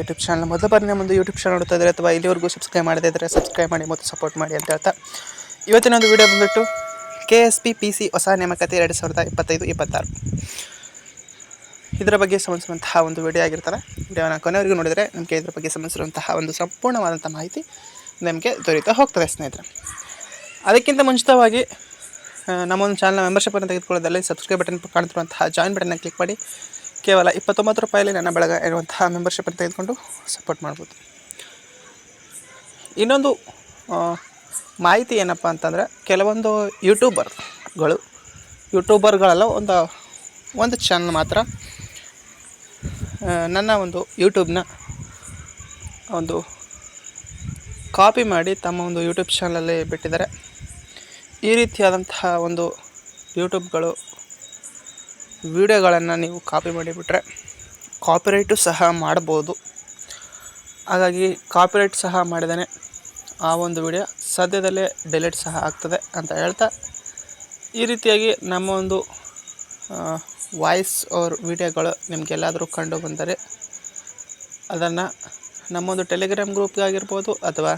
YouTube channel. ಮೊದಲ ಬಾರಿನ ಒಂದು YouTube channel ನೋಡ್ತಾ ಇದ್ದಾರೆ ಅಥವಾ ಇಲ್ಲಿವರೆಗೂ ಸಬ್ಸ್ಕ್ರೈಬ್ ಮಾಡದೇ ಇದ್ದರೆ ಸಬ್ಸ್ಕ್ರೈಬ್ ಮಾಡಿ ಮತ್ತು ಸಪೋರ್ಟ್ ಮಾಡಿ ಅಂತ ಹೇಳ್ತಾ. ಇವತ್ತಿನ ಒಂದು ವಿಡಿಯೋ ಬಂದುಬಿಟ್ಟು K S P P C ಹೊಸ ನೇಮಕಾತಿ ಎರಡು ಸಾವಿರದ ಇಪ್ಪತ್ತೈದು ಇಪ್ಪತ್ತಾರು. ಇದರ ಬಗ್ಗೆ ಸಂಬಂಧಿಸಿರುವಂತಹ ಒಂದು ವಿಡಿಯೋ ಆಗಿರ್ತಾರೆ ವಿಡಿಯೋನ ಕೊನೆವರೆಗೂ ನೋಡಿದರೆ ನಿಮಗೆ ಇದರ ಬಗ್ಗೆ ಸಂಬಂಧಿಸಿರುವಂತಹ ಒಂದು ಸಂಪೂರ್ಣವಾದಂಥ ಮಾಹಿತಿ ನಿಮಗೆ ದೊರೀತಾ ಹೋಗ್ತದೆ ಸ್ನೇಹಿತರೆ. ಅದಕ್ಕಿಂತ ಮುಂಚಿತವಾಗಿ ಆ, ನಮ್ಮ ಒಂದು ಚಾನಲ್ ತೆಗೆದುಕೊಳ್ಳೋದಲ್ಲಿ ಸಬ್ಸ್ಕ್ರೈಬ್ ಬಟನ್ ಕಾಣ್ತಿರುವಂತಹ ಜಾಯಿನ್ ಬಟನ್ನ ಕ್ಲಿಕ್ ಮಾಡಿ. ಕೇವಲ ಇಪ್ಪತ್ತೊಂಬತ್ತು ರೂಪಾಯಲ್ಲಿ ನನ್ನ ಬೆಳಗ ಇರುವಂತಹ ಮೆಂಬರ್ಶಿಪ್ಪನ್ನು ತೆಗೆದುಕೊಂಡು ಸಪೋರ್ಟ್ ಮಾಡ್ಬೋದು. ಇನ್ನೊಂದು ಮಾಹಿತಿ ಏನಪ್ಪ ಅಂತಂದರೆ, ಕೆಲವೊಂದು ಯೂಟ್ಯೂಬರ್ಗಳು ಯೂಟ್ಯೂಬರ್ಗಳೆಲ್ಲ ಒಂದು ಒಂದು ಚಾನಲ್ ಮಾತ್ರ ನನ್ನ ಒಂದು ಯೂಟ್ಯೂಬ್ನ ಒಂದು ಕಾಪಿ ಮಾಡಿ ತಮ್ಮ ಒಂದು ಯೂಟ್ಯೂಬ್ ಚಾನಲಲ್ಲಿ ಬಿಟ್ಟಿದ್ದಾರೆ. ಈ ರೀತಿಯಾದಂತಹ ಒಂದು ಯೂಟ್ಯೂಬ್ಗಳು ವಿಡಿಯೋಗಳನ್ನು ನೀವು ಕಾಪಿ ಮಾಡಿಬಿಟ್ರೆ ಕಾಪಿರೈಟು ಸಹ ಮಾಡ್ಬೋದು. ಹಾಗಾಗಿ ಕಾಪಿರೈಟ್ ಸಹ ಮಾಡಿದಾನೆ ಆ ಒಂದು ವಿಡಿಯೋ ಸದ್ಯದಲ್ಲೇ ಡಿಲೀಟ್ ಸಹ ಆಗ್ತದೆ ಅಂತ ಹೇಳ್ತಾ ಈ ರೀತಿಯಾಗಿ ನಮ್ಮ ಒಂದು ವಾಯ್ಸ್ ಅವ್ರ ವಿಡಿಯೋಗಳು ನಿಮಗೆಲ್ಲಾದರೂ ಕಂಡು ಬಂದರೆ ಅದನ್ನು ನಮ್ಮೊಂದು ಟೆಲಿಗ್ರಾಮ್ ಗ್ರೂಪ್ಗೆ ಆಗಿರ್ಬೋದು ಅಥವಾ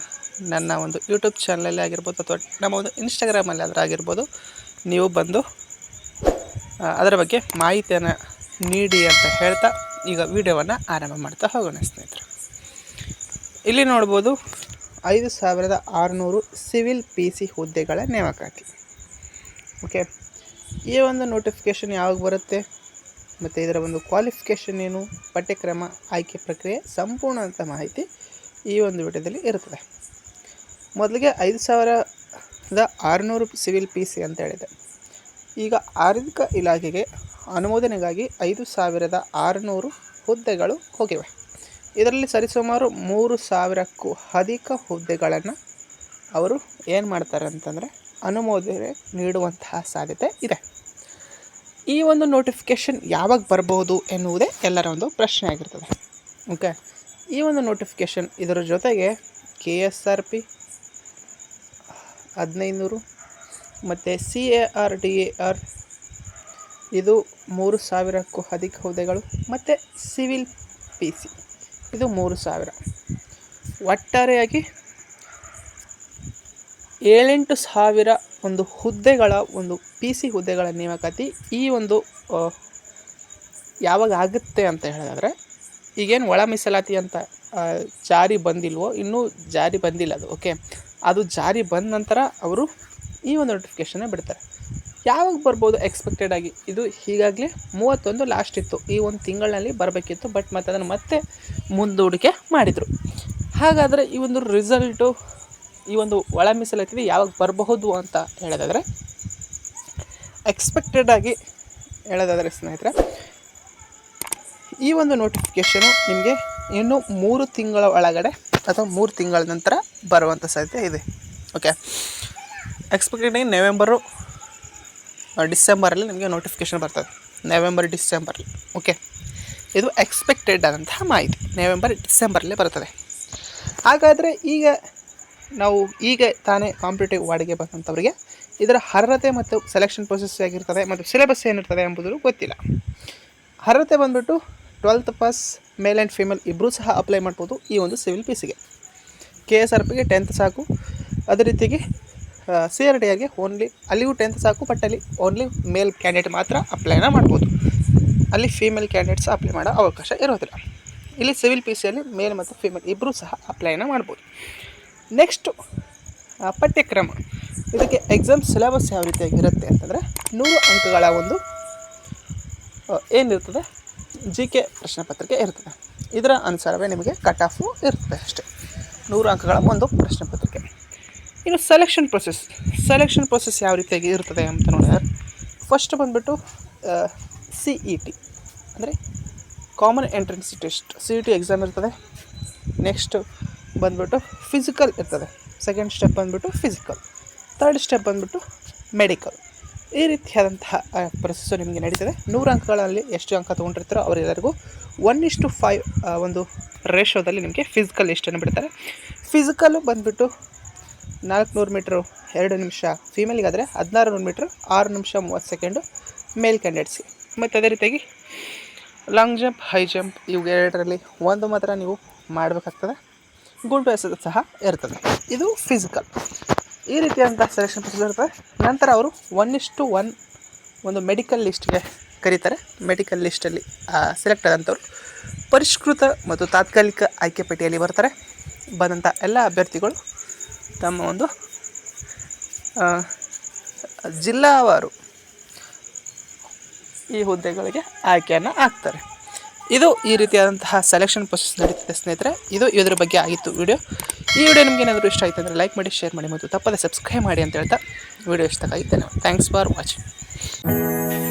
ನನ್ನ ಒಂದು ಯೂಟ್ಯೂಬ್ ಚಾನಲಲ್ಲಿ ಆಗಿರ್ಬೋದು ಅಥವಾ ನಮ್ಮ ಒಂದು ಇನ್ಸ್ಟಾಗ್ರಾಮಲ್ಲಿ ಆದರೂ ಆಗಿರ್ಬೋದು ನೀವು ಬಂದು ಅದರ ಬಗ್ಗೆ ಮಾಹಿತಿಯನ್ನು ನೀಡಿ ಅಂತ ಹೇಳ್ತಾ ಈಗ ವಿಡಿಯೋವನ್ನು ಆರಂಭ ಮಾಡ್ತಾ ಹೋಗೋಣ ಸ್ನೇಹಿತರು. ಇಲ್ಲಿ ನೋಡ್ಬೋದು ಐದು ಸಾವಿರದ ಆರುನೂರು ಸಿವಿಲ್ ಪಿ ಸಿ ಹುದ್ದೆಗಳ ನೇಮಕಾತಿ. ಓಕೆ ಈ ಒಂದು ನೋಟಿಫಿಕೇಷನ್ ಯಾವಾಗ ಬರುತ್ತೆ? ಮತ್ತು ಇದರ ಒಂದು ಕ್ವಾಲಿಫಿಕೇಷನ್ ಏನು? ಪಠ್ಯಕ್ರಮ ಆಯ್ಕೆ ಪ್ರಕ್ರಿಯೆ ಸಂಪೂರ್ಣ ಅಂತ ಮಾಹಿತಿ ಈ ಒಂದು ವಿಡಿಯೋದಲ್ಲಿ ಇರುತ್ತದೆ. ಮೊದಲಿಗೆ ಐದು ಸಾವಿರದ ಆರುನೂರು ಸಿವಿಲ್ ಪಿ ಸಿ ಅಂತ ಹೇಳಿದೆ. ಈಗ ಆರ್ಥಿಕ ಇಲಾಖೆಗೆ ಅನುಮೋದನೆಗಾಗಿ ಐದು ಸಾವಿರದ ಆರುನೂರು ಹುದ್ದೆಗಳು ಹೋಗಿವೆ. ಇದರಲ್ಲಿ ಸರಿಸುಮಾರು ಮೂರು ಸಾವಿರಕ್ಕೂ ಅಧಿಕ ಹುದ್ದೆಗಳನ್ನು ಅವರು ಏನು ಮಾಡ್ತಾರೆ ಅಂತಂದರೆ ಅನುಮೋದನೆ ನೀಡುವಂತಹ ಸಾಧ್ಯತೆ ಇದೆ. ಈ ಒಂದು ನೋಟಿಫಿಕೇಷನ್ ಯಾವಾಗ ಬರ್ಬೋದು ಎನ್ನುವುದೇ ಎಲ್ಲರ ಒಂದು ಪ್ರಶ್ನೆ ಆಗಿರ್ತದೆ. ಓಕೆ ಈ ಒಂದು ನೋಟಿಫಿಕೇಷನ್ ಇದರ ಜೊತೆಗೆ ಕೆ ಎಸ್ ಆರ್ ಪಿ ಹದಿನೈದುನೂರು ಮತ್ತು C A R D A R ಇದು ಮೂರು ಸಾವಿರಕ್ಕೂ ಅಧಿಕ ಹುದ್ದೆಗಳು, ಮತ್ತು ಸಿವಿಲ್ ಪಿ ಸಿ ಇದು ಮೂರು ಸಾವಿರ. ಒಟ್ಟಾರೆಯಾಗಿ ಏಳೆಂಟು ಸಾವಿರ ಒಂದು ಹುದ್ದೆಗಳ ಒಂದು ಪಿ ಸಿ ಹುದ್ದೆಗಳ ನೇಮಕಾತಿ ಈ ಒಂದು ಯಾವಾಗ ಆಗುತ್ತೆ ಅಂತ ಹೇಳಿದ್ರೆ ಈಗೇನು ಒಳ ಮೀಸಲಾತಿ ಅಂತ ಜಾರಿ ಬಂದಿಲ್ವೋ, ಇನ್ನೂ ಜಾರಿ ಬಂದಿಲ್ಲ ಅದು ಓಕೆ ಅದು ಜಾರಿ ಬಂದ ನಂತರ ಅವರು ಈ ಒಂದು ನೋಟಿಫಿಕೇಷನ್ನ ಬಿಡ್ತಾರೆ. ಯಾವಾಗ ಬರ್ಬೋದು ಎಕ್ಸ್ಪೆಕ್ಟೆಡ್ ಆಗಿ? ಇದು ಈಗಾಗಲೇ ಮೂವತ್ತೊಂದು ಲಾಸ್ಟ್ ಇತ್ತು. ಈ ಒಂದು ತಿಂಗಳಲ್ಲಿ ಬರಬೇಕಿತ್ತು ಬಟ್ ಮತ್ತು ಅದನ್ನು ಮತ್ತೆ ಮುಂದೂಡಿಕೆ ಮಾಡಿದರು. ಹಾಗಾದರೆ ಈ ಒಂದು ರಿಸಲ್ಟು ಈ ಒಂದು ಒಳ ಮೀಸಲಾತಿ ಯಾವಾಗ ಬರಬಹುದು ಅಂತ ಹೇಳೋದಾದರೆ ಎಕ್ಸ್ಪೆಕ್ಟೆಡ್ ಆಗಿ ಹೇಳೋದಾದರೆ ಸ್ನೇಹಿತರೆ, ಈ ಒಂದು ನೋಟಿಫಿಕೇಷನು ನಿಮಗೆ ಇನ್ನು ಮೂರು ತಿಂಗಳ ಒಳಗಡೆ ಅಥವಾ ಮೂರು ತಿಂಗಳ ನಂತರ ಬರುವಂಥ ಸಾಧ್ಯತೆ ಇದೆ. ಓಕೆ ಎಕ್ಸ್ಪೆಕ್ಟೆಡ್ ನವೆಂಬರು ಡಿಸೆಂಬರಲ್ಲಿ ನಿಮಗೆ ನೋಟಿಫಿಕೇಷನ್ ಬರ್ತದೆ. ನವೆಂಬರ್ ಡಿಸೆಂಬರಲ್ಲಿ ಓಕೆ ಇದು ಎಕ್ಸ್ಪೆಕ್ಟೆಡ್ ಆದಂತಹ ಮಾಹಿತಿ. ನವೆಂಬರ್ ಡಿಸೆಂಬರಲ್ಲೇ ಬರ್ತದೆ. ಹಾಗಾದರೆ ಈಗ ನಾವು ಈಗ ತಾನೇ ಕಾಂಪಿಟೇಟಿವ್ ವಾರ್ಡ್ಗೆ ಬಂದಂಥವರಿಗೆ ಇದರ ಅರ್ಹತೆ ಮತ್ತು ಸೆಲೆಕ್ಷನ್ ಪ್ರೊಸೆಸ್ ಆಗಿರ್ತದೆ ಮತ್ತು ಸಿಲೆಬಸ್ ಏನಿರ್ತದೆ ಎಂಬುದು ಗೊತ್ತಿಲ್ಲ. ಅರ್ಹತೆ ಬಂದುಬಿಟ್ಟು twelfth pass male and female ಇಬ್ಬರೂ ಸಹ ಅಪ್ಲೈ ಮಾಡ್ಬೋದು ಈ ಒಂದು ಸಿವಿಲ್ ಪಿ ಸಿಗೆ ಕೆ ಎಸ್ ಆರ್ ಪಿಗೆ ಟೆಂತ್ ಸಾಕು. ಅದೇ ರೀತಿಯಾಗಿ ಸಿ ಆರ್ ಡಿ ಆರ್ಗೆ ಓನ್ಲಿ ಅಲ್ಲಿಗೂ ಟೆಂತ್ ಸಾಕು ಬಟ್ ಅಲ್ಲಿ ಓನ್ಲಿ ಮೇಲ್ ಕ್ಯಾಂಡಿಡೇಟ್ ಮಾತ್ರ ಅಪ್ಲೈನ ಮಾಡ್ಬೋದು. ಅಲ್ಲಿ ಫೀಮೇಲ್ ಕ್ಯಾಂಡಿಡೇಟ್ಸ್ ಅಪ್ಲೈ ಮಾಡೋ ಅವಕಾಶ ಇರೋದಿಲ್ಲ. ಇಲ್ಲಿ ಸಿವಿಲ್ ಪಿ ಸಿಯಲ್ಲಿ ಮೇಲ್ ಮತ್ತು ಫೀಮೇಲ್ ಇಬ್ಬರೂ ಸಹ ಅಪ್ಲೈನ ಮಾಡ್ಬೋದು. ನೆಕ್ಸ್ಟು ಪಠ್ಯಕ್ರಮ. ಇದಕ್ಕೆ ಎಕ್ಸಾಮ್ ಸಿಲೆಬಸ್ ಯಾವ ರೀತಿಯಾಗಿರುತ್ತೆ ಅಂತಂದರೆ ನೂರು ಅಂಕಗಳ ಒಂದು ಏನಿರ್ತದೆ? ಜಿ ಕೆ ಪ್ರಶ್ನೆ ಪತ್ರಿಕೆ ಇರ್ತದೆ. ಇದರ ಅನುಸಾರವೇ ನಿಮಗೆ ಕಟ್ ಆಫು ಇರ್ತದೆ ಅಷ್ಟೇ. ನೂರು ಅಂಕಗಳ ಒಂದು ಪ್ರಶ್ನೆ ಪತ್ರಿಕೆ. ಇನ್ನು ಸೆಲೆಕ್ಷನ್ ಪ್ರೊಸೆಸ್ ಸೆಲೆಕ್ಷನ್ ಪ್ರೊಸೆಸ್ ಯಾವ ರೀತಿಯಾಗಿ ಇರ್ತದೆ ಅಂತ ನೋಡಿದ್ರೆ ಫಸ್ಟ್ ಬಂದುಬಿಟ್ಟು ಸಿ ಇ ಟಿ ಅಂದರೆ common entrance test C E T exam ಇರ್ತದೆ. ನೆಕ್ಸ್ಟ್ ಬಂದುಬಿಟ್ಟು ಫಿಸಿಕಲ್ ಇರ್ತದೆ. ಸೆಕೆಂಡ್ ಸ್ಟೆಪ್ ಬಂದುಬಿಟ್ಟು ಫಿಸಿಕಲ್ ಥರ್ಡ್ ಸ್ಟೆಪ್ ಬಂದುಬಿಟ್ಟು ಮೆಡಿಕಲ್ ಈ ರೀತಿಯಾದಂತಹ ಪ್ರೊಸೆಸ್ಸು ನಿಮಗೆ ನಡೀತದೆ. ನೂರು ಅಂಕಗಳಲ್ಲಿ ಎಷ್ಟು ಅಂಕ ತೊಗೊಂಡಿರ್ತಾರೋ ಅವರೆಲ್ಲರಿಗೂ ಒನ್ ಇಷ್ಟು ಫೈವ್ ಒಂದು ರೇಷೋದಲ್ಲಿ ನಿಮಗೆ ಫಿಸಿಕಲ್ ಎಷ್ಟನ್ನು ಬಿಡ್ತಾರೆ. ಫಿಸಿಕಲ್ಲು ಬಂದುಬಿಟ್ಟು ನಾಲ್ಕುನೂರು ಮೀಟ್ರು ಎರಡು ನಿಮಿಷ ಫೀಮೇಲಿಗಾದರೆ ಹದಿನಾರು ನೂರು ಮೀಟ್ರ್ ಆರು ನಿಮಿಷ ಮೂವತ್ತು ಸೆಕೆಂಡು ಮೇಲ್ ಕ್ಯಾಂಡಿಡೇಟ್ಸ್ಗೆ ಮತ್ತು ಅದೇ ರೀತಿಯಾಗಿ ಲಾಂಗ್ ಜಂಪ್ ಹೈ ಜಂಪ್ ಇವು ಎರಡರಲ್ಲಿ ಒಂದು ಮಾತ್ರ ನೀವು ಮಾಡಬೇಕಾಗ್ತದೆ. ಗುಂಡು ಎಸೆದು ಸಹ ಇರ್ತದೆ. ಇದು ಫಿಸಿಕಲ್ ಈ ರೀತಿಯಾದಂಥ ಸೆಲೆಕ್ಷನ್ ಪ್ರೊಸೆಸ್ ಇರ್ತದೆ ನಂತರ ಅವರು ಒನ್ ಇಷ್ಟು ಒನ್ ಒಂದು ಮೆಡಿಕಲ್ ಲಿಸ್ಟ್ಗೆ ಕರೀತಾರೆ. ಮೆಡಿಕಲ್ ಲಿಸ್ಟಲ್ಲಿ ಸೆಲೆಕ್ಟ್ ಆದಂಥವ್ರು ಪರಿಷ್ಕೃತ ಮತ್ತು ತಾತ್ಕಾಲಿಕ ಆಯ್ಕೆ ಪಟ್ಟಿಯಲ್ಲಿ ಬರ್ತಾರೆ. ಬಂದಂಥ ಎಲ್ಲ ಅಭ್ಯರ್ಥಿಗಳು ತಮ್ಮ ಒಂದು ಜಿಲ್ಲಾವಾರು ಈ ಹುದ್ದೆಗಳಿಗೆ ಆಯ್ಕೆಯನ್ನು ಆಗ್ತಾರೆ ಇದು ಈ ರೀತಿಯಾದಂತಹ ಸೆಲೆಕ್ಷನ್ ಪ್ರೊಸೆಸ್ ನಡೀತಿದೆ ಸ್ನೇಹಿತರೆ. ಇದು ಇದರ ಬಗ್ಗೆ ಆಗಿತ್ತು ವಿಡಿಯೋ ಈ ವಿಡಿಯೋ ನಿಮ್ಗೆ ಏನಾದರೂ ಇಷ್ಟ ಆಯಿತು ಅಂದರೆ ಲೈಕ್ ಮಾಡಿ ಶೇರ್ ಮಾಡಿ ಮತ್ತು ತಪ್ಪದೆ ಸಬ್ಸ್ಕ್ರೈಬ್ ಮಾಡಿ ಅಂತ ಹೇಳ್ತಾ ವಿಡಿಯೋ ಇಷ್ಟ ಆಗಿದ್ದೇನೆ ಥ್ಯಾಂಕ್ಸ್ ಫಾರ್ ವಾಚಿಂಗ್